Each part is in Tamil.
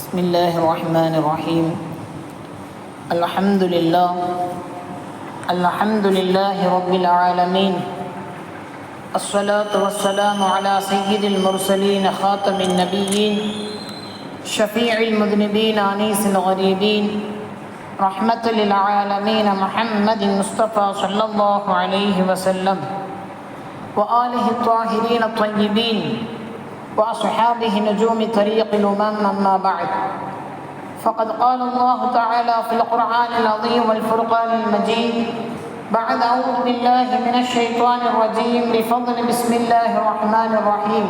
بسم الله الرحمن الرحيم. الحمد لله. الحمد لله رب العالمين. الصلاة والسلام على سيد المرسلين خاتم النبيين شفيع المذنبين أنيس الغريبين. رحمة للعالمين محمد المصطفى صلى الله عليه وسلم. وآله الطاهرين الطيبين. وأصحابه نجوم طريق الأمم أما بعد. فقد قال الله تعالى في القرآن العظيم والفرقان المجيد بعد أعوذ بالله من الشيطان الرجيم بفضل بسم الله الرحمن الرحيم.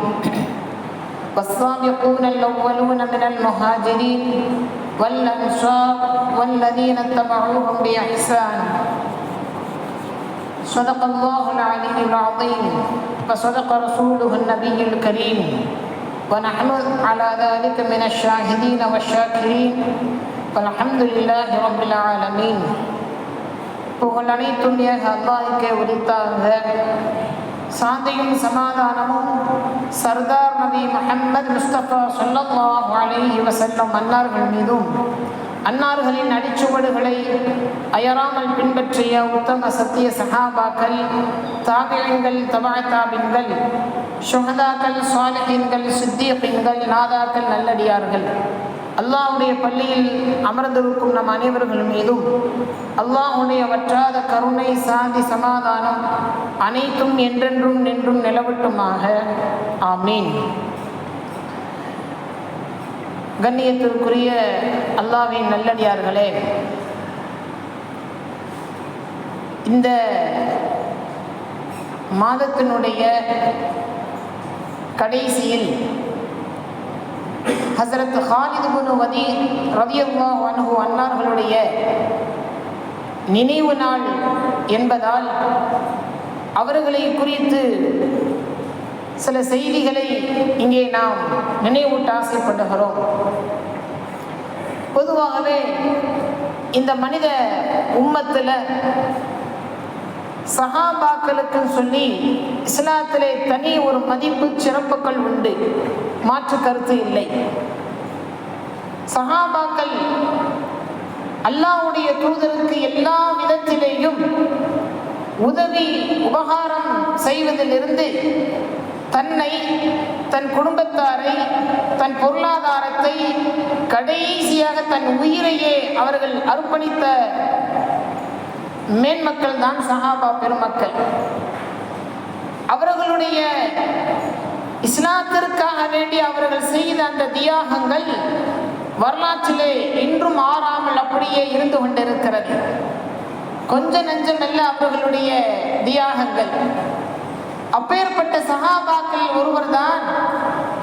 والسابقون الأولون من المهاجرين والأنصار والذين اتبعوهم بإحسان. صدق الله العلي العظيم وصدق رسوله النبي الكريم ونحن على ذلك من الشاهدين والشاكرين والحمد لله رب العالمين புகழ் அனைத்தும் ஏக அல்லாஹுக்கே உரித்தாக சாந்தியும் சமாதானமும் சர்தார் நபி முஹம்மது முஸ்தபா சொல்லல்லாஹு அலைஹி வஸல்லம் அன்னார்கள் மீதும் அன்னார்களின் அடிச்சுவடுகளை அயராமல் பின்பற்றிய உத்தம சத்திய சகாபாக்கள் தாபியங்கள் தபாத்தாபின்கள் சுகதாக்கள் சாலிஹீன்கள் சித்தியப்பீன்கள் நாதாக்கள் நல்லடியார்கள். அல்லாஹுடைய பள்ளியில் அமர்ந்திருக்கும் நம் அனைவர்கள் மீதும் அல்லாஹுடைய வற்றாத கருணை சாந்தி சமாதானம் அனைத்தும் என்றென்றும் நின்றும் நிலவட்டுமாக. ஆமீன். கண்ணியத்திற்குரிய அல்லாவின் நல்லடியார்களே இந்த மாதத்தினுடைய கடைசியில் ஹசரத் ஹாலிது குனு வதி ரவியல்லா அனுகு அன்னார்களுடைய நினைவு நாள் என்பதால் அவர்களை குறித்து சில செய்திகளை இங்கே நாம் நினைவூட்ட ஆசைப்படுகிறோம். பொதுவாகவே இந்த மனித உம்மத்தில் சஹாபாக்களுக்கு சொல்லி இஸ்லாத்திலே தனி ஒரு மதிப்பு சிறப்புகள் உண்டு. மாற்று கருத்து இல்லை. சஹாபாக்கள் அல்லாவுடைய தூதருக்கு எல்லா விதத்திலேயும் உதவி உபகாரம் செய்வதிலிருந்து தன்னை தன் குடும்பத்தாரை தன் பொருளாதாரத்தை கடைசியாக தன் உயிரையே அவர்கள் அர்ப்பணித்த மேன்மக்கள் தான் சஹாபா பெருமக்கள். அவர்களுடைய இஸ்லாத்திற்காக வேண்டி அவர்கள் செய்த அந்த தியாகங்கள் வரலாற்றிலே இன்றும் ஆறாமல் அப்படியே இருந்து கொண்டிருக்கிறது. கொஞ்ச நெஞ்சமல்ல அவர்களுடைய தியாகங்கள். அப்பேற்பட்ட சஹாபாக்கள் ஒருவர் தான்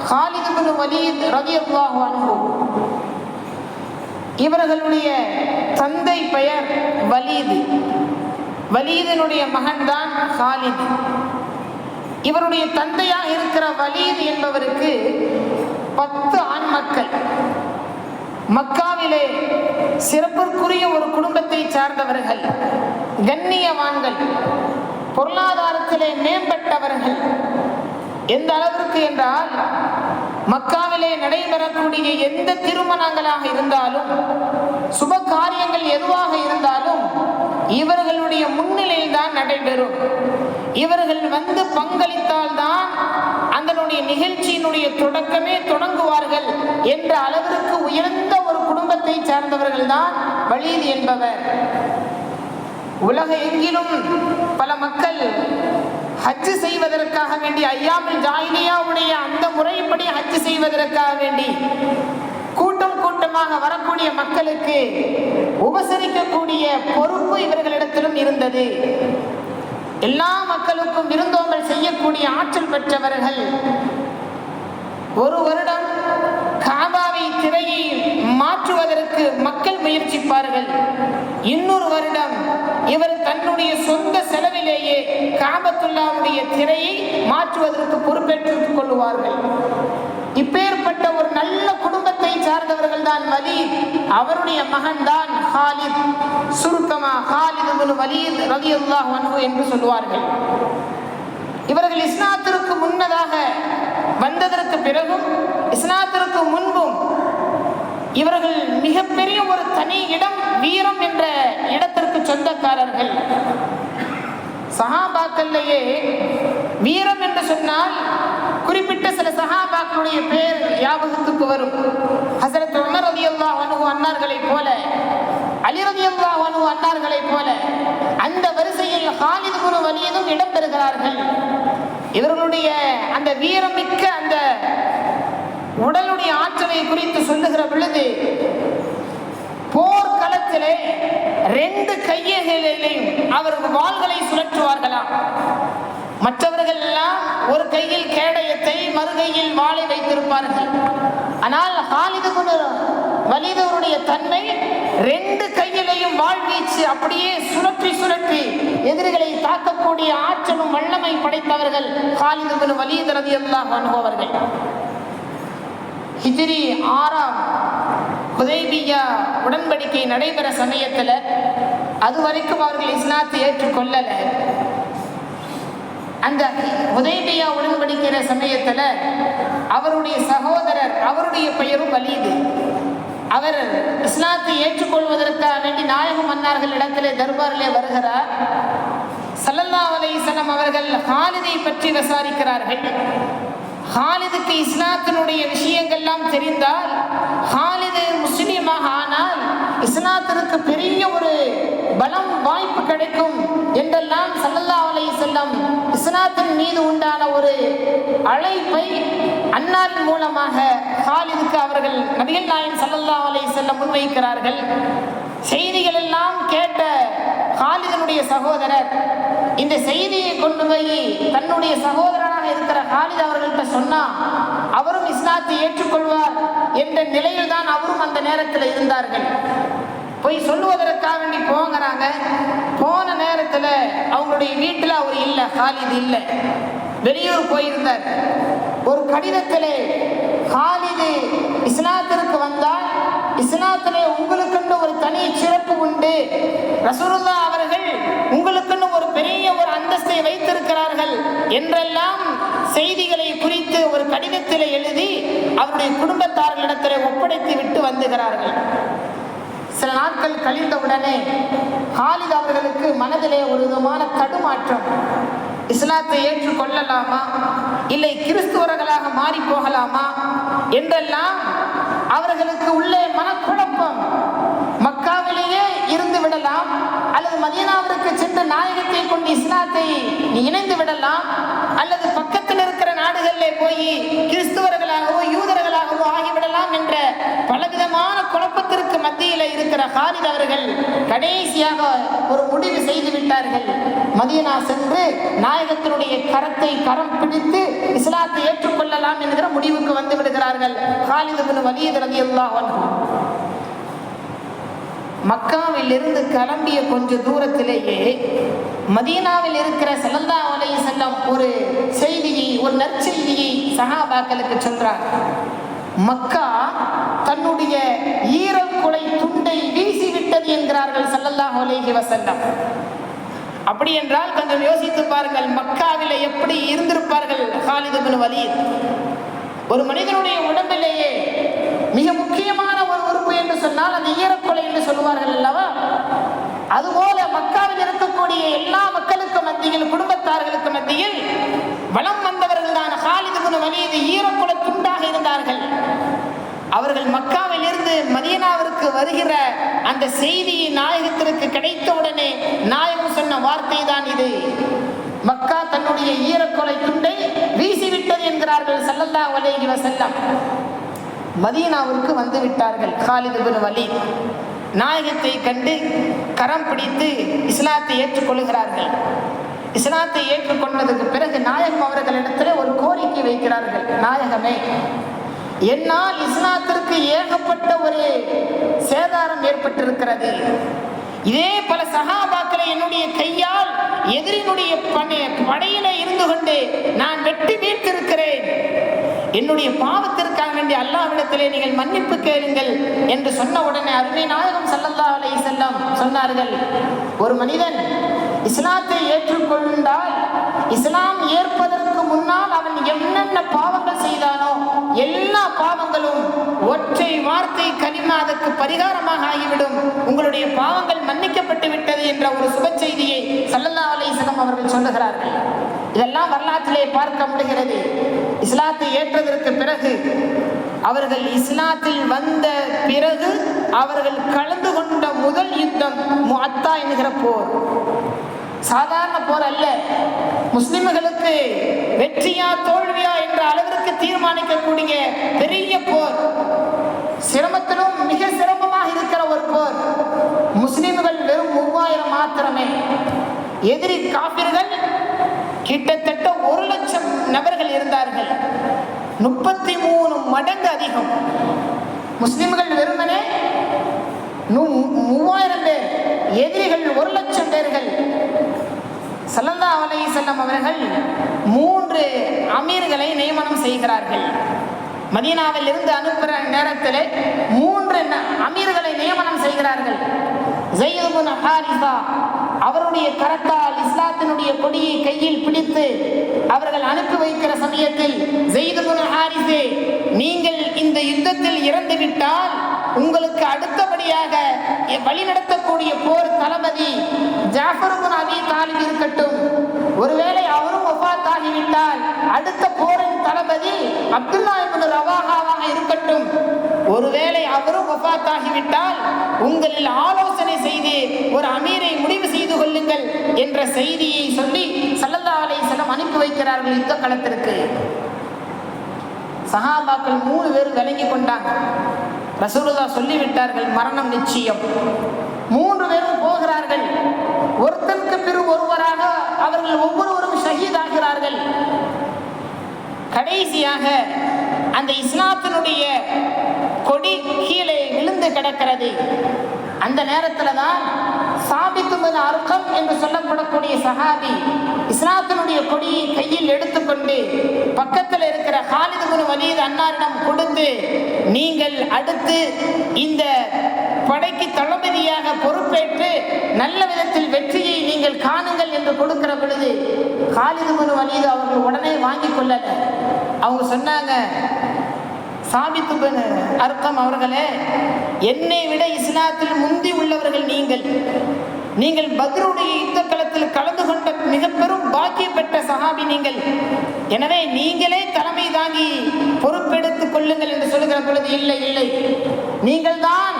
ஹாலிது வலீத் ரவி அல்லாஹு அன்பு இவர்களுடைய தந்தை பெயர் வலீது. வலீதனுடைய மகன் தான் ஹாலித் இவருடைய தந்தையாக இருக்கிற வலீது என்பவருக்கு பத்து ஆண் மக்கள். மக்காவிலே சிறப்பிற்குரிய ஒரு குடும்பத்தை சார்ந்தவர்கள் கண்ணியவான்கள். பொருளாதாரத்திலே மேம்பட்டவர்கள். எந்த அளவிற்கு என்றால் மக்காவிலே நடைபெறக்கூடிய எந்த திருமணங்களாக இருந்தாலும் சுப காரியங்கள் எதுவாக இருந்தாலும் இவர்களுடைய முன்னிலையில் தான் நடைபெறும். இவர்கள் வந்து பங்களித்தால் தான் அதனுடைய நிகழ்ச்சியினுடைய தொடக்கமே தொடங்குவார்கள் என்ற அளவிற்கு உயர்ந்த ஒரு குடும்பத்தை சார்ந்தவர்கள் தான் வலீது என்பவர். உலக எங்கிலும் ஹஜ்ஜு செய்வதற்காக வேண்டி ஐயாமில் ஜாயினியாவுடைய அந்த முறைப்படி ஹஜ்ஜு செய்வதற்காக வேண்டி கூட்டம் கூட்டமாக வரக்கூடிய மக்களுக்கு உபசரிக்கக்கூடிய பொறுப்பு இவர்களிடத்திலும் இருந்தது. எல்லா மக்களுக்கும் விருந்தோம்பல் செய்யக்கூடிய ஆற்றல் பெற்றவர்கள் ஒரு வருடம் காபாவை திரையை மாற்றுவதற்கு மக்கள் முயற்சிப்பார்கள். இன்னொரு வருடம் இவர் தன்னுடைய சொந்த செலவிலேயே காபத்துல்லாவுடைய திரையை மாற்றுவதற்கு பொறுப்பேற்றுக் கொள்வார்கள் இப்பேற்பட்ட ஒரு நல்ல குடும்பத்தை சார்ந்தவர்கள் தான் வலீத். அவருடைய மகன் தான் ஹாலித். சுருக்கமா ஹாலித் வலீத் ரவி அல்லாஹ் என்று சொல்லுவார்கள். இவர்கள் இஸ்லாத்திற்கு முன்னதாக வந்ததற்கு பிறகும் இஸ்லாத்திற்கு முன் இவர்கள் மிகப்பெரிய ஒரு தனி இடம் வீரம் என்ற இடத்திற்கு சொந்தக்காரர்கள். சஹாபாக்கள்லேயே வீரம் என்று சொன்னால் குறிப்பிட்ட சில சஹாபாக்களுடைய பேர் ஞாபகத்துக்கு வரும். ஹசரத் உமர் ரதி அல்லா அனு அன்னார்களைப் போல அலி ரதி அல்லா அனு அன்னார்களைப் போல அந்த வரிசையில் ஹாலித் குரு வலியதும் இடம்பெறுகிறார்கள். இவர்களுடைய அந்த வீரமிக்க அந்த உடலுடைய ஆற்றலை குறித்து சொல்லுகிற பொழுது போர்க்களத்திலே ரெண்டு கையிலையும் அவர் வாள்களை சுழற்றுவார்களாம் மற்றவர்கள் எல்லாம் ஒரு கையில் கேடயத்தை மறுகையில் வாளை வைத்திருப்பார்கள். ஆனால் ஹாலிது வலிதவருடைய தன்மை ரெண்டு கையிலையும் வாழ்வீச்சு அப்படியே சுழற்றி சுழற்றி எதிரிகளை தாக்கக்கூடிய ஆற்றலும் வல்லமை படைத்தவர்கள் ஹாலிது குரு வலிதரதி எல்லாம் அனுபவர்கள் ஹிஜ்ரி ஆறாம் ஹுதைபியா உடன்படிக்கை நடைபெற சமயத்தில் அது வரைக்கும் அவர்கள் இஸ்லாத்தை ஏற்றுக்கொள்ளலை. அந்த உதயபியா உடன்படிக்கிற சமயத்தில் அவருடைய சகோதரர் அவருடைய பெயரும் வலியுது அவர் இஸ்லாத்தை ஏற்றுக்கொள்வதற்காக வேண்டி நாயகம் மன்னார்கள் இடத்திலே தர்பாரிலே வருகிறார். சல்லல்லா அலைசலம் அவர்கள் ஹாலிதை பற்றி விசாரிக்கிறார்கள். ஹாலிதுக்கு இஸ்லாத்தினுடைய விஷயங்கள்லாம் தெரிந்தால் ஹாலிது முஸ்லீமாக ஆனால் இஸ்லாத்திற்கு பெரிய ஒரு பலம் வாய்ப்பு கிடைக்கும் என்றெல்லாம் சல்லல்லா அலை செல்லம் இஸ்லாத்தின் மீது உண்டான ஒரு அழைப்பை அன்னாரின் மூலமாக ஹாலிதுக்கு அவர்கள் நபிகள் நாயன் சல்லல்லா அலை செல்லம் முன்வைக்கிறார்கள். செய்திகள் எல்லாம் கேட்ட ஹாலிதனுடைய சகோதரர் இந்த செய்தியை கொண்டு போய் தன்னுடைய சகோதரர் இருக்கிற ஹாலித் அவர்கள்ட்ட சொன்னா அவரும் இஸ்லாத்தை ஏற்றுக்கொள்வார் என்ற நிலையில் தான் அவரும் அந்த நேரத்தில் இருந்தார்கள். போய் சொல்லுவதற்காக வேண்டி போங்கிறாங்க. போன நேரத்தில் அவங்களுடைய வீட்டில் அவர் இல்லை ஹாலித் இல்லை. வெளியூர் போயிருந்தார். ஒரு கடிதத்திலே ஹாலிது இஸ்லாத்திற்கு வந்தால் இஸ்லாத்திலே உங்களுக்கு ஒரு தனி சிறப்பு உண்டு. ரசூலுல்லா அவர்கள் உங்களுக்கு பெரிய ஒரு அந்தஸ்தை வைத்திருக்கிறார்கள் என்றெல்லாம் செய்திகளை குறித்து ஒரு கடிதத்தில் எழுதி அவருடைய குடும்பத்தார்களிடத்தில் ஒப்படைத்து விட்டு வந்துகிறார்கள். சில நாட்கள் கழிந்தவுடனே ஹாலித் அவர்களுக்கு மனதிலே ஒரு விதமான தடுமாற்றம். இஸ்லாத்தை ஏற்றுக்கொள்ளலாமா? இல்லை கிறிஸ்துவர்களாக மாறி போகலாமா என்றெல்லாம் அவர்களுக்கு உள்ளே மனக்குழப்பம். மக்காவிலேயே இருந்து விடலாம். மதியனாவிற்கு சென்ற சென்று நாயகத்தை கொண்டு இஸ்லாத்தை இணைந்து விடலாம். அல்லது பக்கத்தில் இருக்கிற நாடுகளிலே போய் கிறிஸ்துவர்களாகவோ யூதர்களாகவோ ஆகிவிடலாம் என்ற பலவிதமான குழப்பத்திற்கு மத்தியில் இருக்கிற ஹாலித் அவர்கள் கடைசியாக ஒரு முடிவு செய்து விட்டார்கள். மதியனா சென்று நாயகத்தினுடைய கரத்தை கரம் பிடித்து இஸ்லாத்தை ஏற்றுக்கொள்ளலாம் என்கிற முடிவுக்கு வந்து விடுகிறார்கள். ஹாலித் பின் வலீத் மக்காவிலிருந்து கிளம்பிய கொஞ்ச தூரத்திலேயே மதீனாவில் இருக்கிற செல்லல்லா அலை செல்லம் ஒரு செய்தியை ஒரு நற்செய்தியை சஹாபாக்களுக்கு சொல்றார். மக்கா தன்னுடைய ஈரக்குலை துண்டை வீசிவிட்டது என்கிறார்கள் சல்லல்லா அலைஹி வசல்லம் அப்படி என்றால் கொஞ்சம் யோசித்து பாருங்கள் மக்காவில் எப்படி இருந்திருப்பார்கள் ஹாலித் பின் வலீத்? ஒரு மனிதனுடைய உடம்பிலேயே மிக முக்கியமான ஒரு உறுப்பு என்று சொன்னால் அந்த ஈரக்கொலை என்று சொல்லுவார்கள் அல்லவா? அதுபோல மக்காவில் இருக்கக்கூடிய எல்லா மக்களுக்கும் மத்தியில் குடும்பத்தார்களுக்கு மத்தியில் வளம் வந்தவர்கள் தான் ஹாலிது குண வலிது ஈரக்குல துண்டாக இருந்தார்கள். அவர்கள் மக்காவில் இருந்து மதியனாவிற்கு வருகிற அந்த செய்தி நாயகத்திற்கு கிடைத்தவுடனே நாயகம் சொன்ன வார்த்தை தான் இது. மக்கா தன்னுடைய ஈரக்கொலை துண்டை வீசிவிட்டது என்கிறார்கள் சல்லல்லாஹு அலைஹி செல்லம் மதீனாவிற்கு வந்து விட்டார்கள். Khalid bin Walid. நாயகத்தை கண்டு கரம் பிடித்து இஸ்லாத்தை ஏற்றுக்கொள்கிறார்கள். இஸ்லாத்தை ஏற்றுக்கொண்டதுக்கு பிறகு நாயகம் அவர்களிடத்தில் ஒரு கோரிக்கை வைக்கிறார்கள். நாயகமே என்னால் இஸ்லாத்திற்கு ஏகப்பட்ட ஒரு சேதாரம் ஏற்பட்டிருக்கிறது. இதே பல சகாபாக்களை என்னுடைய கையால் எதிரினுடைய படையில இருந்து கொண்டு நான் வெட்டி வீழ்த்திருக்கிறேன் என்னுடைய பாவத்திற்காக வேண்டிய அல்லாவிடத்திலே நீங்கள் மன்னிப்பு கேளுங்கள் என்று சொன்ன உடனே அருமை நாயகம் சல்லல்லா அலை செல்லம் சொன்னார்கள். ஒரு மனிதன் இஸ்லாத்தை ஏற்றுக்கொண்டால் இஸ்லாம் ஏற்பதற்கு முன்னால் அவன் என்னென்ன பாவங்கள் செய்தானோ எல்லா பாவங்களும் ஒற்றை வார்த்தை கனிம அதற்கு பரிகாரமாக ஆகிவிடும். உங்களுடைய பாவங்கள் மன்னிக்கப்பட்டு விட்டது என்ற ஒரு சுப செய்தியை சல்லல்லா அலிஸ்லாம் அவர்கள் சொல்லுகிறார்கள். இதெல்லாம் வரலாற்றிலே பார்க்க முடிகிறது இஸ்லாத்தை ஏற்றதற்கு பிறகு அவர்கள் இஸ்லாத்தில் வந்த பிறகு அவர்கள் கலந்து கொண்ட முதல் யுத்தம் முத்தா என்கிற போர். சாதாரண போர் அல்ல. முஸ்லிம்களுக்கு வெற்றியா தோல்வியா என்ற அளவிற்கு தீர்மானிக்கக்கூடிய பெரிய போர். சிரமத்திலும் மிக சிரமமாக இருக்கிற ஒரு போர். முஸ்லிம்கள் வெறும் மூவாயிரம் மாத்திரமே. எதிரி காப்பீர்கள் கிட்டத்தட்ட ஒரு லட்சம் நபர்கள் இருந்தார்கள். முப்பத்தி மூணு மடங்கு அதிகம். முஸ்லிம்கள் வெறுமனே மூவாயிரம் பேர் எதிரிகள் ஒரு லட்சம் பேர்கள். சல்லல்லா அலை செல்லம் அவர்கள் மூன்று அமீர்களை நியமனம் செய்கிறார்கள். மதீனாவில் இருந்து அனுப்புகிற நேரத்தில் மூன்று அமீர்களை நியமனம் செய்கிறார்கள். ஜெயிது ஹாரிசா அவருடைய கரத்தால் இஸ்லாத்தினுடைய கொடியை கையில் பிடித்து அவர்கள் அனுப்பி வைக்கிற சமயத்தில் ஜெயிது நீங்கள் இந்த யுத்தத்தில் இறந்து விட்டால் உங்களுக்கு அடுத்தபடியாக வழி நடத்தக்கூடிய போர் தளபதி ஜாஃபர் அபி தாலிப் இருக்கட்டும். ஒருவேளை அவரும் ஒஃபாத் ஆகிவிட்டால் அடுத்த போரின் தளபதி அப்துல்லா இப்னு ரவாஹாவாக இருக்கட்டும். ஒருவேளை அவரும் ஒஃபாத் ஆகிவிட்டால் உங்களில் ஆலோசனை செய்து ஒரு அமீரை முடிவு செய்து கொள்ளுங்கள் என்ற செய்தியை சொல்லி சல்லல்லா அலைஹிஸ்ஸலாம் அனுப்பி வைக்கிறார்கள் யுத்த களத்திற்கு. சஹாபாக்கள் மூணு பேர் விளங்கி கொண்டாங்க. ரசூலுதா சொல்லிவிட்டார்கள் மரணம் நிச்சயம். மூன்று பேரும் போகிறார்கள். ஒருத்தனுக்கு பிறகு ஒருவராக அவர்கள் ஒவ்வொருவரும் ஷஹீதாகிறார்கள் கடைசியாக அந்த இஸ்லாத்தினுடைய கொடி கீழே விழுந்து கிடக்கிறது. அந்த நேரத்தில் தான் சாபித்து அர்க்கம் என்று சொல்லப்படக்கூடிய சஹாபி இஸ்லாத்தினுடைய கொடியை கையில் எடுத்துக்கொண்டு பக்கத்தில் இருக்கிற ஹாலிது பின் வலீத் அன்னாரிடம் கொடுத்து நீங்கள் அடுத்து இந்த படைக்கு தளபதியாக பொறுப்பேற்று நல்ல விதத்தில் வெற்றியை நீங்கள் காணுங்கள் என்று கொடுக்கிற பொழுது ஹாலிது பின் வலீத் அவர்கள் உடனே வாங்கி கொள்ளல. அவங்க சொன்னாங்க சாபித்து அர்த்தம் அவர்களே என்னை விட இஸ்லாத்தில் முந்தி உள்ளவர்கள் நீங்கள். நீங்கள் பத்ருடைய யுத்த களத்தில் கலந்து கொண்ட மிக பெரும் பாக்கிய பெற்ற சஹாபி நீங்கள். எனவே நீங்களே தலைமை தாங்கி பொறுப்பெடுத்துக் கொள்ளுங்கள் என்று சொல்லுகிற பொழுது இல்லை இல்லை. நீங்கள் தான்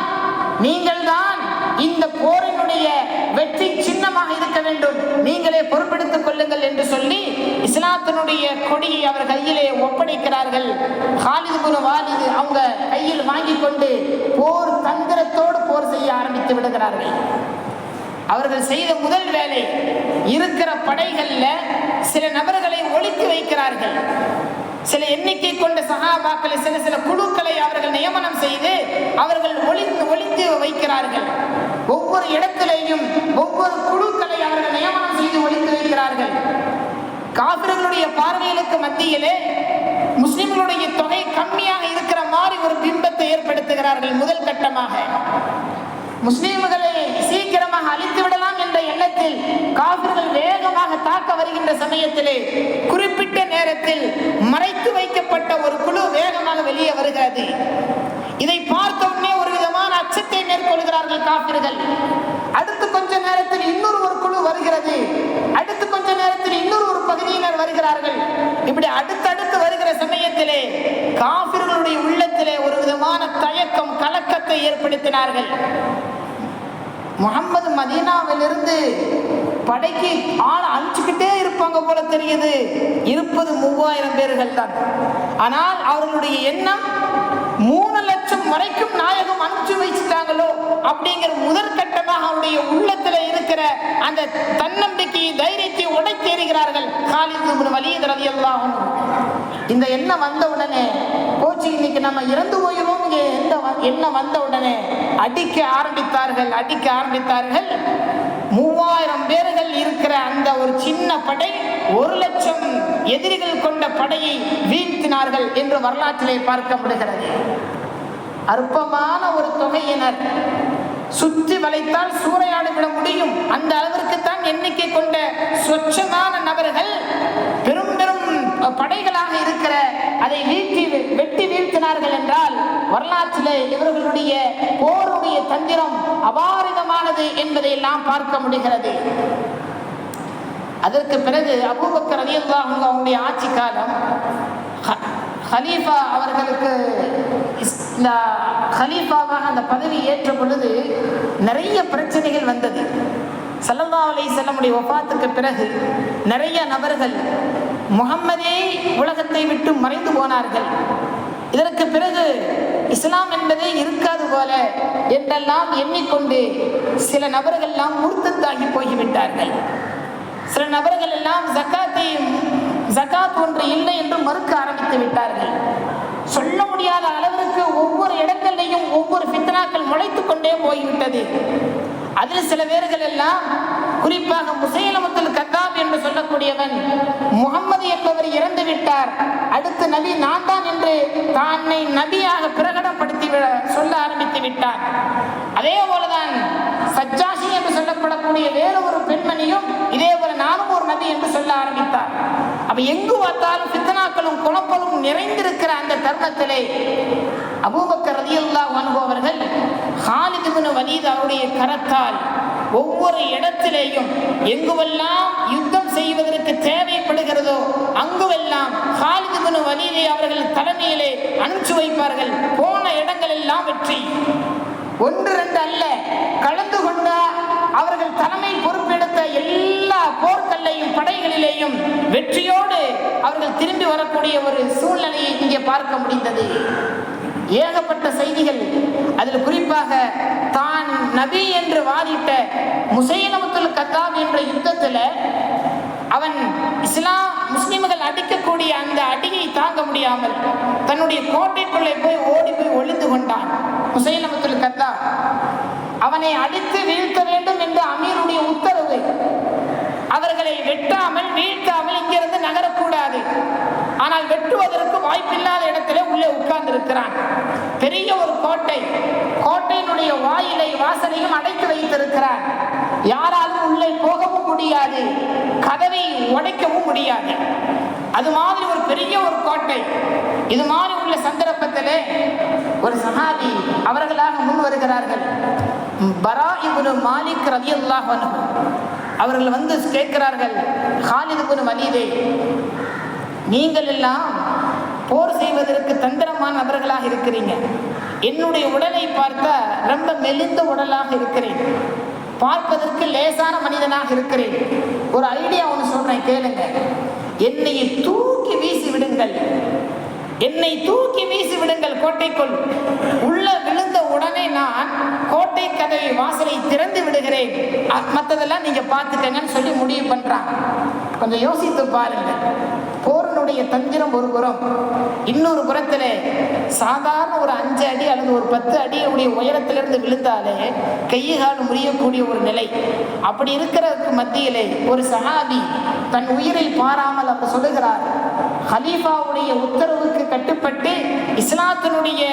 நீங்கள் தான் இந்த போரினுடைய வெற்றி சின்னமாக இருக்க வேண்டும். நீங்களே பொறுப்பெடுத்துக் கொள்ளுங்கள் என்று சொல்லி இஸ்லாத்தினுடைய கொடியை அவர் கையிலே ஒப்படைக்கிறார்கள். ஹாலிது குரு வாலிது அவங்க கையில் வாங்கி கொண்டு போர் தந்திரத்தோடு போர் செய்ய ஆரம்பித்து விடுகிறார்கள். அவர்கள் செய்த முதல் வேலை இருக்கிற படைகள்ல சில நபர்களை ஒழித்து வைக்கிறார்கள். சில எண்ணிக்கை கொண்ட சகாபாக்களை சில சில குழுக்களை அவர்கள் நியமனம் செய்து அவர்கள் ஒளித்து ஒழித்து வைக்கிறார்கள். ஒவ்வொரு இடத்திலேயும் ஒவ்வொரு குழுக்களை அவர்கள் நியமனம் செய்து ஒழித்து வைக்கிறார்கள். காபிர்களுடைய பார்வைகளுக்கு மத்தியிலே முஸ்லிம்களுடைய தொகை கம்மியாக இருக்கிற மாதிரி ஒரு பிம்பத்தை ஏற்படுத்துகிறார்கள் முதல் கட்டமாக. முஸ்லிம்களை சீக்கிரமாக அழித்து விடலாம் என்ற எண்ணத்தில் காபிர்கள் வேகமாக தாக்க வருகின்ற சமயத்திலே குறிப்பிட்ட நேரத்தில் மறைத்து வைக்கப்பட்ட ஒரு குழு வேகமாக வெளியே வருகிறது. இதை பார்த்த உடனே ஒரு விதமான அச்சத்தை மேற்கொள்கிறார்கள் காப்பிர்கள் அடுத்து கொஞ்ச நேரத்தில் இன்னொரு ஒரு குழு வருகிறது. அடுத்து கொஞ்ச நேரத்தில் இன்னொரு ஒரு பகுதியினர் வருகிறார்கள். இப்படி அடுத்தடுத்து வருகிற சமயத்திலே காபிர்களுடைய உள்ளத்திலே ஒரு விதமான தயக்கம் கலக்கத்தை ஏற்படுத்தினார்கள். முகம்மது மதீனாவிலிருந்து படைக்கு ஆள் அழிச்சுக்கிட்டே இருப்பாங்க போல தெரியுது. இருப்பது மூவாயிரம் பேர்கள் தான் ஆனால் அவர்களுடைய எண்ணம் வரைக்கும் நாயகம் அனுப்பிச்சு வச்சுட்டாங்களோ அப்படிங்கிற முதற்கட்டமாக அவருடைய உள்ளத்துல இருக்கிற அந்த தன்னம்பிக்கையை தைரியத்தை உடைத்தேறுகிறார்கள் காலிது வலியது ரதியல்லாஹ் இந்த எண்ணம் வந்த உடனே போச்சு இன்னைக்கு நம்ம இறந்து போயிடும் எந்த எண்ணம் வந்த உடனே அடிக்க ஆரம்பித்தார்கள் அடிக்க ஆரம்பித்தார்கள். மூவாயிரம் பேர்கள் இருக்கிற அந்த ஒரு சின்ன படை ஒரு லட்சம் எதிரிகள் கொண்ட படையை வீழ்த்தினார்கள் என்று வரலாற்றிலே பார்க்க முடிகிறது அற்பமான ஒரு தொகையினர். சுற்றி வளைத்தால் சூறையாடி விட முடியும். அந்த அளவிற்கு தான் எண்ணிக்கை கொண்ட சொச்சமான நபர்கள் பெரும் பெரும் படைகளாக இருக்கிற அதை வீழ்த்தி வெட்டி வீழ்த்தினார்கள் என்றால் வரலாற்றிலே இவர்களுடைய போருடைய தந்திரம் அபாரிதமானது என்பதை எல்லாம் பார்க்க முடிகிறது. அதற்கு பிறகு அபூபக்கர் ரலியல்லாஹு அவங்க அவங்களுடைய ஆட்சி காலம் ஹ- ஹலீஃபா அவர்களுக்கு இந்த ஹலீஃபாவாக அந்த பதவி ஏற்ற பொழுது நிறைய பிரச்சனைகள் வந்தது. ஸல்லல்லாஹு அலைஹி செல்லமுடைய ஒப்பாத்துக்கு பிறகு நிறைய நபர்கள் முகம்மதே உலகத்தை விட்டு மறைந்து போனார்கள். இதற்கு பிறகு இஸ்லாம் என்பதே இருக்காது போல என்றெல்லாம் எண்ணிக்கொண்டு சில நபர்கள்லாம் முர்த்தத்தாகி போய்விட்டார்கள். சில நபர்கள் எல்லாம் ஜக்காத்தையும் ஜக்காத் ஒன்று இல்லை என்று மறுக்க ஆரம்பித்து விட்டார்கள். சொல்ல முடியாத அளவிற்கு ஒவ்வொரு இடங்களிலையும் ஒவ்வொரு பித்தனாக்கள் முளைத்துக் கொண்டே போய்விட்டது. அதில் சில பேர்கள் எல்லாம் குறிப்பாக முசைலமத்தில் கத்தாப் என்று சொல்லக்கூடியவன் முகம்மது என்பவர் இறந்து விட்டார். அடுத்த நபி நான் தான் என்று தன்னை நபியாக பிரகடப்படுத்தி விட சொல்ல ஆரம்பித்து விட்டார் அதே போலதான் சஜ்ஜாசி என்று சொல்லப்படக்கூடிய வேறு ஒரு பெண்மணியும் இதே போல நானும் ஒரு நபி என்று சொல்ல ஆரம்பித்தார். அப்ப எங்கு பார்த்தாலும் பித்தனாக்களும் குழப்பலும் நிறைந்திருக்கிற அந்த தருணத்திலே அபூபக்கர் ரதியுல்லா அன்ஹு அவர்கள் ஹாலித் வலீத் அவருடைய கரத்தால் ஒவ்வொரு இடத்திலேயும் எங்குவெல்லாம் யுத்தம் செய்வதற்கு தேவைப்படுகிறதோ அங்குவெல்லாம் ஹாலித் இப்னு அவர்கள் தலைமையிலே அனுப்பிச்சு வைப்பார்கள். போன இடங்கள் எல்லாம் வெற்றி. ஒன்று ரெண்டு அல்ல கலந்து கொண்ட அவர்கள் தலைமை பொறுப்பெடுத்த எல்லா போர்க்கல்லையும் படைகளிலேயும் வெற்றியோடு அவர்கள் திரும்பி வரக்கூடிய ஒரு சூழ்நிலையை இங்கே பார்க்க முடிந்தது. ஏகப்பட்ட செய்திகள். அதில் குறிப்பாக தான் நபி என்று வாதிட்ட முசைனமுத்துல் கத்தாப் என்ற யுத்தத்தில் அவன் இஸ்லாம் முஸ்லிம்கள் அடிக்கக்கூடிய அந்த அடியை தாங்க முடியாமல் தன்னுடைய கோட்டைக்குள்ளே போய் ஓடி போய் ஒளிந்து கொண்டான். முசைலமத்துல் கத்தா அவனை அடித்து வீழ்த்த வேண்டும் என்று அமீருடைய உத்தரவு. அவர்களை வெட்டாமல் வீழ்த்தாமல் இங்கிருந்து நகரக்கூடாது. ஆனால் வெட்டுவதற்கு வாய்ப்பில்லாத இடத்திலே உள்ளே உட்கார்ந்து இருக்கிறான் பெரிய ஒரு கோட்டை கோட்டையினுடைய வாயிலை வாசலையும் அடைத்து வைத்திருக்கிறான். யாராலும் உள்ளே போகவும் முடியாது. கதவை உடைக்கவும் முடியாது. அது மாதிரி ஒரு பெரிய ஒரு கோட்டை. இது மாதிரி உள்ள சந்தர்ப்பத்திலே ஒரு சஹாபி அவர்களாக முன் வருகிறார்கள். பரா இப்னு மாலிக் ரவி அன்ஹு. அவர்கள் வந்து கேட்கிறார்கள் ஹாலித் இப்னு வலிதே நீங்கள் எல்லாம் போர் செய்வதற்கு தந்திரமான நபர்களாக இருக்கிறீங்க. என்னுடைய உடலை பார்த்தா ரொம்ப மெலிந்த உடலாக இருக்கிறேன். பார்ப்பதற்கு லேசான மனிதனாக இருக்கிறேன். ஒரு ஐடியா ஒன்று சொல்றேன் கேளுங்க. என்னை தூக்கி வீசி விடுங்கள். என்னை தூக்கி வீசி விடுங்கள் கோட்டைக்குள். உள்ள விழுந்த உடனே நான் கோட்டை கதவை வாசலை திறந்து விடுகிறேன். மற்றதெல்லாம் நீங்க பார்த்துக்கங்கன்னு சொல்லி முடிவு பண்றான் கொஞ்சம் யோசித்து பாருங்க போரினுடைய தந்திரம் ஒரு புறம். இன்னொரு புறத்துல சாதாரண ஒரு அஞ்சு அடி அல்லது ஒரு பத்து அடியுடைய உயரத்திலிருந்து விழுந்தாலே கையை கால் முறியக்கூடிய ஒரு நிலை. அப்படி இருக்கிறதுக்கு மத்தியிலே ஒரு சஹாபி தன் உயிரை பாராமல் அப்ப சொல்லுகிறார். ஹலீஃபாவுடைய உத்தரவுக்கு கட்டுப்பட்டு இஸ்லாத்தினுடைய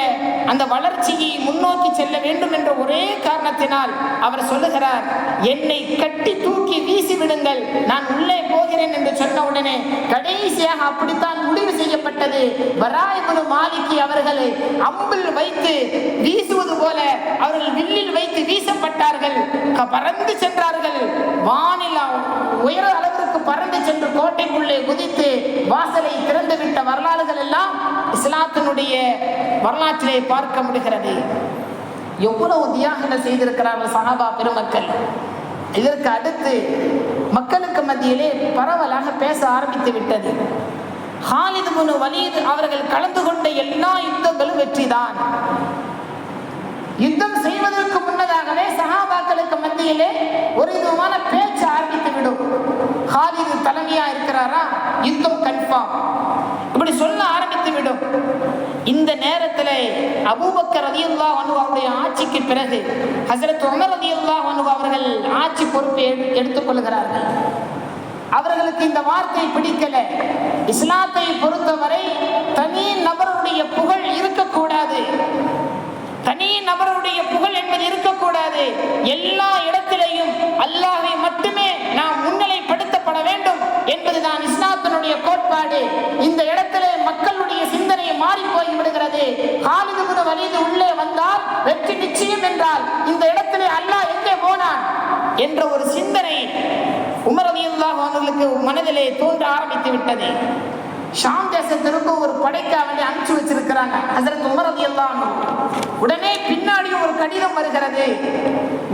அந்த வளர்ச்சியை முன்னோக்கி செல்ல வேண்டும் என்ற ஒரே காரணத்தினால் அவர் சொல்லுகிறார் என்னை கட்டி தூக்கி வீசி விடுங்கள் நான் உள்ளே போகிறேன் என்று சொன்ன உடனே கடைசியாக அப்படித்தான் முடிவு செய்யப்பட்டது. வராயகுரு மாலிக்கு அவர்களை அம்பில் வைத்து வீசுவது போல அவர்கள் வில்லில் வைத்து வீசப்பட்டார்கள். பறந்து சென்றார்கள். வானில் உயர அளவிற்கு பறந்து சென்று கோட்டைக்குள்ளே குதித்து வாசலை திறந்து விட்ட வரலாறுகள் எல்லாம் இஸ்லாத்தினுடைய வரலாற்றிலே பார்க்க முடிகிறது. எவ்வளவு தியாகங்கள் செய்திருக்கிறார்கள் சஹாபா பெருமக்கள். இதற்கு அடுத்து மக்களுக்கு மத்தியிலே பரவலாக பேச ஆரம்பித்து விட்டது. ஹாலிது முனு வலீத் அவர்கள் கலந்து கொண்ட எல்லா யுத்தங்களும் வெற்றிதான். யுத்தம் செய்வதற்கு முன்னதாகவே சஹாபாக்களுக்கு மத்தியிலே ஒரு விதமான பேச்சு ஆரம்பித்து விடும். ஹாலிது தலைமையா இருக்கிறாரா? யுத்தம் கன்ஃபார்ம். இப்படி சொல்ல ஆரம்பித்து விடும். இந்த நேரத்தில் அபூபக்கர் ரதியுல்லா அன்ஹு அவருடைய ஆட்சிக்கு பிறகு ஹசரத் உமர் ரதியுல்லா அன்ஹு அவர்கள் ஆட்சி பொறுப்பை எடுத்துக்கொள்கிறார்கள் அவர்களுக்கு இந்த வார்த்தை பிடிக்கல. இஸ்லாத்தை பொறுத்தவரை தனி நபருடைய புகழ் இருக்கக்கூடாது. தனி நபருடைய புகழ் என்பது இருக்கக்கூடாது. எல்லா இடத்திலையும் அல்லாஹை மட்டுமே நாம் முன்னிலைப்படுத்தப்பட வேண்டும் என்பதுதான் இஸ்லாத்தினுடைய கோட்பாடு. இந்த இடத்திலே மக்களுடைய சிந்தனை மாறி போய் விடுகிறது ஹாலிது வலிது உள்ளே வந்தால் வெற்றி நிச்சயம் என்றால் இந்த இடத்திலே அல்லாஹ் எங்கே போனான் என்ற ஒரு சிந்தனை உமர் அவர்களுக்கு மனதிலே தோன்ற ஆரம்பித்து விட்டது. ஷாம் தேசத்திற்கு ஒரு படைக்கு அவனை அனுப்பிச்சு வச்சிருக்கிறாங்க. ஹசரத் உமர் எல்லாம் உடனே பின்னாடியும் ஒரு கடிதம் வருகிறது.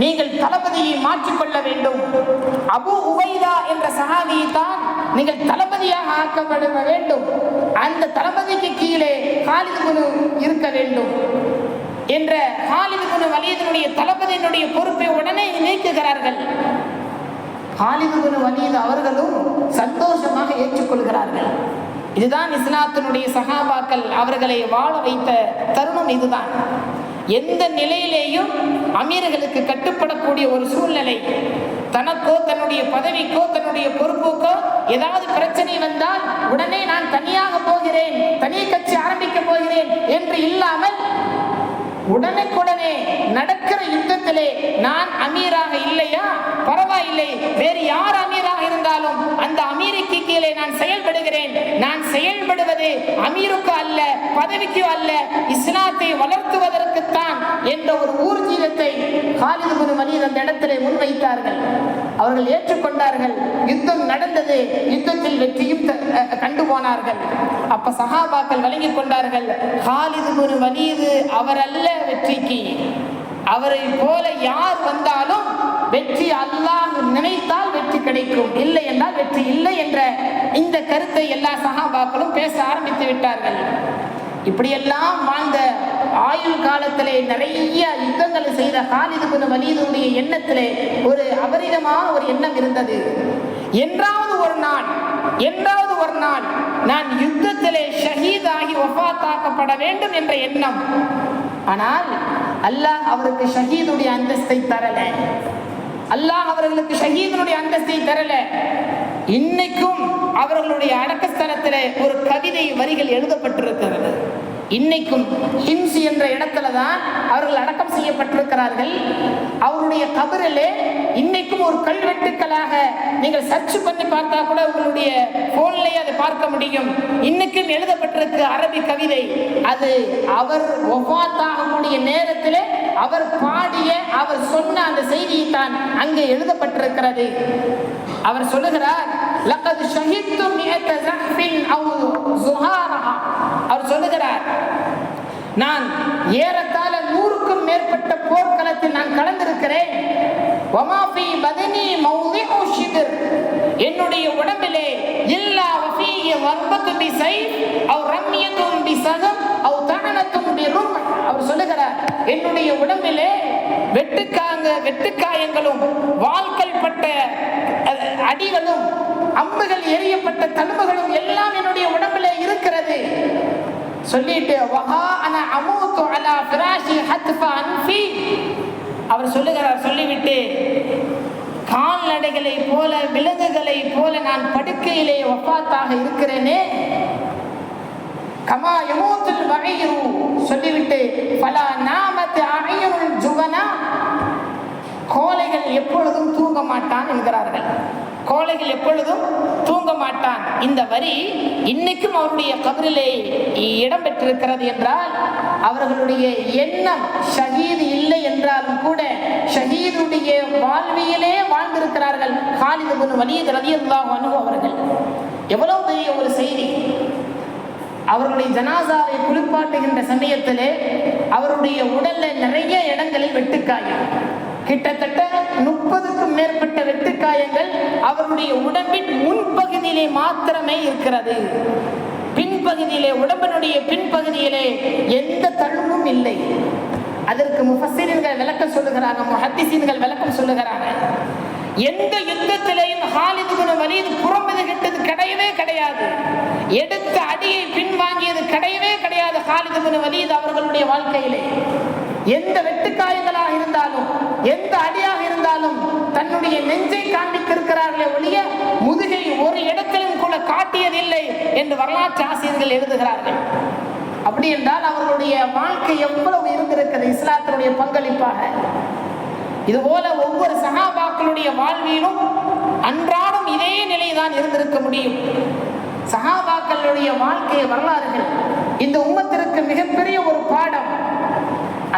நீங்கள் தளபதியை மாற்றிக்கொள்ள வேண்டும். அபு உபைதா என்ற சகாதியை தான் நீங்கள் தளபதியாக ஆக்கப்பட வேண்டும். அந்த தளபதிக்கு கீழே காலிது குழு இருக்க வேண்டும் என்ற ஹாலிது குழு வலியதனுடைய தளபதியினுடைய பொறுப்பை உடனே நீக்குகிறார்கள். ஹாலிது குழு வலியது அவர்களும் சந்தோஷமாக ஏற்றுக்கொள்கிறார்கள். இதுதான் இஸ்லாத்தினுடைய சகாபாக்கள் அவர்களை வாழ வைத்த தருணம் இதுதான். எந்த நிலையிலேயும் அமீர்களுக்கு கட்டுப்படக்கூடிய ஒரு சூழ்நிலை தனக்கோ தன்னுடைய பதவிக்கோ தன்னுடைய பொறுப்புக்கோ ஏதாவது பிரச்சனை வந்தால் உடனே நான் தனியாக போகிறேன் தனி கட்சி ஆரம்பிக்க போகிறேன் என்று இல்லாமல் உடனுக்குடனே நடக்கிற யுத்தத்திலே நான் அமீராக இல்லையா? பரவாயில்லை. வேறு யார் அமீராக இருந்தாலும் அந்த அமீருக்கு கீழே நான் செயல்படுகிறேன். நான் செயல்படுவது அமீருக்கு அல்ல பதவிக்கு அல்ல இஸ்லாத்தை வளர்த்துவதற்குத்தான் என்ற ஒரு ஊர்ஜீதத்தை காலிது குரு வலீத் அந்த இடத்திலே முன்வைத்தார்கள். அவர்கள் ஏற்றுக்கொண்டார்கள். யுத்தம் நடந்தது. யுத்தத்தில் வெற்றியும் கண்டு போனார்கள் அப்ப சஹாபாக்கள் வழங்கி கொண்டார்கள். ஹாலிது ஒரு வலியுது அவர் அல்ல வெற்றிக்கு. அவரை போல யார் வந்தாலும் வெற்றி அல்லாஹ் நினைத்தால் வெற்றி கிடைக்கும். இல்லை என்றால் வெற்றி இல்லை என்ற இந்த கருத்தை எல்லா சகாபாக்களும் பேச ஆரம்பித்து விட்டார்கள். இப்படியெல்லாம் வாழ்ந்த ஆயுள் காலத்திலே நிறைய யுத்தங்களை செய்த ஹாலிது குன வலீதுடைய எண்ணத்திலே ஒரு அபரிதமான ஒரு எண்ணம் இருந்தது. என்றாவது என்றாவது ஒரு நாள் நான் யுத்தத்திலே ஷஹீதாகி வஃபாத்தாக்கப்பட வேண்டும் என்ற எண்ணம். ஆனால் அல்லாஹ் அவருக்கு ஷஹீதுடைய அந்தஸ்தை தரல. அல்லாஹ் அவர்களுக்கு ஷஹீதனுடைய அந்தஸ்தை தரல. இன்னைக்கும் அவர்களுடைய அடக்கஸ்தலத்திலே ஒரு கவிதை வரிகள் எழுதப்பட்டிருக்கிறது. இன்னைக்கும் ஹிம்ஸ் என்ற இடத்துல தான் அவர்கள் அடக்கம் செய்யப்பட்டிருக்கிறார்கள். அவருடைய கபரிலே இன்னைக்கும் ஒரு கல்வெட்டுக்களாக நீங்கள் சர்ச் பண்ணி பார்த்தா கூட உங்களுடைய போன்லயே அதை பார்க்க முடியும். இன்னைக்கும் எழுதப்பட்டிருக்கு அரபி கவிதை. அது அவர் ஒவ்வாத்தாகக்கூடிய நேரத்திலே அவர் பாடிய அவர் சொன்ன அந்த செய்தியை தான் அங்கே எழுதப்பட்டிருக்கிறது. அவர் சொல்லுகிறார் லக்கது ஷஹித்து மியத்த ஜஹ்பின் அவு ஜுஹாரஹா அவர் சொல்லுகிறார் நான் ஏறத்தாழ நூறுக்கும் மேற்பட்ட போர்க்களத்தில் நான் கலந்திருக்கிறேன். வமாஃபி பதனி மௌதி ஷிபிர் என்னுடைய உடம்பிலே இல்லா வஃபீஹி வர்பத்து பி சைஃப் அவ் ரம்யத்தும் பி சகம் அவ் தனனத்தும் பி அவர் சொல்லுகிறார் என்னுடைய உடம்பிலே வெட்டுக்காங்க வெட்டுக்காயங்களும் வாள்கள் பட்ட அடிகளும் அம்புகள் எரியப்பட்ட தழும்புகளும் எல்லாம் என்னுடைய உடம்பிலே இருக்கிறது. சொல்லிட்டு வஹா அன அமூத்து அலா ஃபிராஷி ஹத்ஃப அன்ஃபி. அவர் சொல்லுகிறார் சொல்லிவிட்டு கால்நடைகளை போல விலங்குகளை போல நான் படுக்கையிலே ஒப்பாத்தாக இருக்கிறேனே கமா யமூத்துல் வகைரு சொல்லிவிட்டு பல நாமத்து அகையுள் ஜுவனா. எப்பொழுதும் தூங்க மாட்டான் என்கிறார்கள். கோழைகள் எப்பொழுதும் தூங்க மாட்டான். இந்த வரி இன்னைக்கும் அவருடைய கபரிலே இடம் பெற்றிருக்கிறது என்றால் அவர்களுடைய எண்ணம் ஷஹீது இல்லை என்றாலும் கூட ஷஹீதுடைய வாழ்வியலே வாழ்ந்திருக்கிறார்கள். காலிது பின் வலியது ரலியல்லாஹு அன்ஹு அவர்கள். எவ்வளவு அவர்களுடைய ஜனாசாவை குளிப்பாட்டுகின்ற சமயத்திலே அவருடைய உடல்ல நிறைய இடங்களில் வெட்டுக்காயம். கிட்டத்தட்ட முப்பதுக்கும் மேற்பட்ட வெட்டுக்காயங்கள் அவருடைய உடம்பின் முன்பகுதியிலே மாத்திரமே இருக்கிறது. பின்பகுதியிலே உடம்பினுடைய பின்பகுதியிலே எந்த தழும்பும் இல்லை. அதற்கு முஃபஸ்ஸிரீன்கள் விளக்கம் சொல்லுகிறாங்க முஹத்திசீன்கள் விளக்கம் சொல்லுகிறாங்க. எந்த யுத்தத்திலேயும் ஹாலிது குண வலிது புறம்பதுகிட்டது கிடையவே கிடையாது. எடுத்த அடியை பின்வாங்கியது கிடையவே கிடையாது ஹாலிது வலீது அவர்களுடைய வாழ்க்கையிலே. எந்த வெட்டுக்காயங்களாக இருந்தாலும் எந்த அடியாக இருந்தாலும் தன்னுடைய நெஞ்சை காண்பித்திருக்கிறார்களே ஒழிய முதுகை ஒரு இடத்திலும் கூட காட்டியதில்லை என்று வரலாற்று ஆசிரியர்கள் எழுதுகிறார்கள். அப்படி என்றால் அவர்களுடைய வாழ்க்கை எவ்வளவு இருந்திருக்கிறது இஸ்லாத்தினுடைய பங்களிப்பாக. இதுபோல ஒவ்வொரு சகாபாக்களுடைய வாழ்விலும் அன்றாடம் இதே நிலைதான் இருந்திருக்க முடியும். சஹாபாக்களுடைய வாழ்க்கை வரலாறுகள் இந்த உம்மத்திற்கு மிகப்பெரிய ஒரு பாடம்.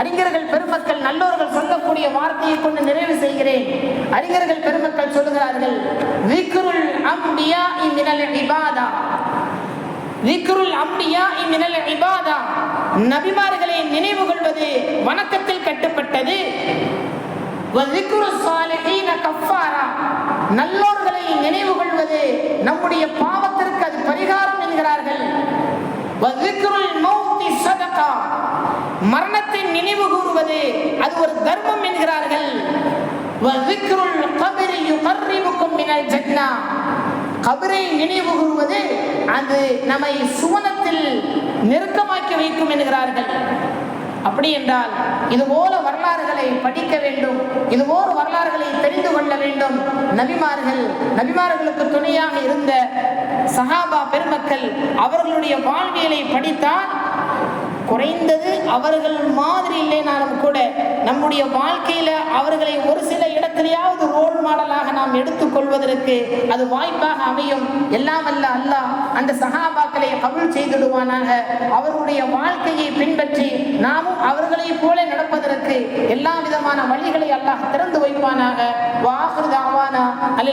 அறிஞர்கள் பெருமக்கள் நல்லோர்கள் சொல்லக்கூடிய வார்த்தையை கொண்டு நிறைவு செய்கிறேன். அறிஞர்கள் பெருமக்கள் சொல்லுகிறார்கள் விக்ருல் அம்பியா மினல் இபாதா விக்ருல் அம்பியா மினல் இபாதா நபிமார்களை நினைவு கொள்வது வணக்கத்தில் கட்டுப்பட்டது. விக்ரு சாலிஹீன கஃபாரா நல்லோர்களை நினைவு கொள்வது நம்முடைய பாவத்திற்கு அது பரிகாரம் என்கிறார்கள். சதகா மரணத்தை நினைவு கூறுவது அது ஒரு தர்மம் என்கிறார்கள். கபிரை நினைவு கூறுவது அது நம்மை சுவனத்தில் நெருக்கமாக்கி வைக்கும் என்கிறார்கள். அப்படி என்றால் இது போல வரலாறுகளை படிக்க வேண்டும் இது போல வரலாறுகளை தெரிந்து கொள்ள வேண்டும். நபிமார்கள் நபிமார்களுக்கு துணையாக இருந்த சஹாபா பெருமக்கள் அவர்களுடைய வாழ்வியலை படித்தால் குறைந்தது அவர்கள் மாதிரி இல்லைனாலும் கூட நம்முடைய வாழ்க்கையில அவர்களை ஒரு சில இடத்திலேயாவது ரோல் மாடலாக நாம் எடுத்துக்கொள்வதற்கு அது வாய்ப்பாக அமையும். எல்லாம் அல்ல அல்லாஹ் அந்த சகாபாக்களை கபுல் செய்திடுவானாக. அவர்களுடைய வாழ்க்கையை பின்பற்றி நாமும் அவர்களை போல நடப்பதற்கு எல்லா விதமான வழிகளை அல்லாஹ் திறந்து வைப்பானாக. வாஹிரு அல்ல